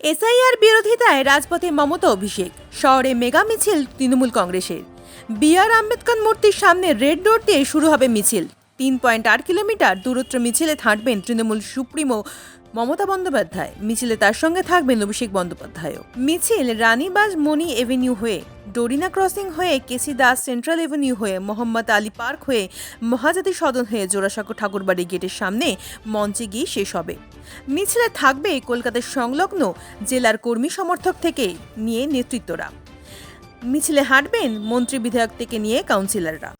SIR বিরোধিতায় রাজপথে মমতা অভিষেক, শহরে মেগা মিছিল তৃণমূল কংগ্রেসের। বি আর আম্বেদকর মূর্তির সামনে রেড রোড দিয়ে শুরু হবে মিছিল। তিন পয়েন্ট আট কিলোমিটার দূরত্ব মিছিলে থাকবেন তৃণমূল সুপ্রিমো মমতা বন্দ্যোপাধ্যায়। মিছিলে তার সঙ্গে থাকবেন অভিষেক বন্দ্যোপাধ্যায়ও। মিছিল রানীবাজ মনি এভিনিউ হয়ে ডোরিনা ক্রসিং হয়ে কেসি দাস সেন্ট্রাল এভিনিউ হয়ে মোহাম্মদ আলী পার্ক হয়ে মহাজাতি সদন হয়ে জোড়াসাঁকো ঠাকুরবাড়ি গেটের সামনে মঞ্চে গিয়ে শেষ হবে। মিছিলে থাকবে কলকাতার সংলগ্ন জেলার কর্মী সমর্থক থেকে নিয়ে নেতৃত্বরা। মিছিলে হাঁটবেন মন্ত্রী বিধায়ক থেকে নিয়ে কাউন্সিলররা।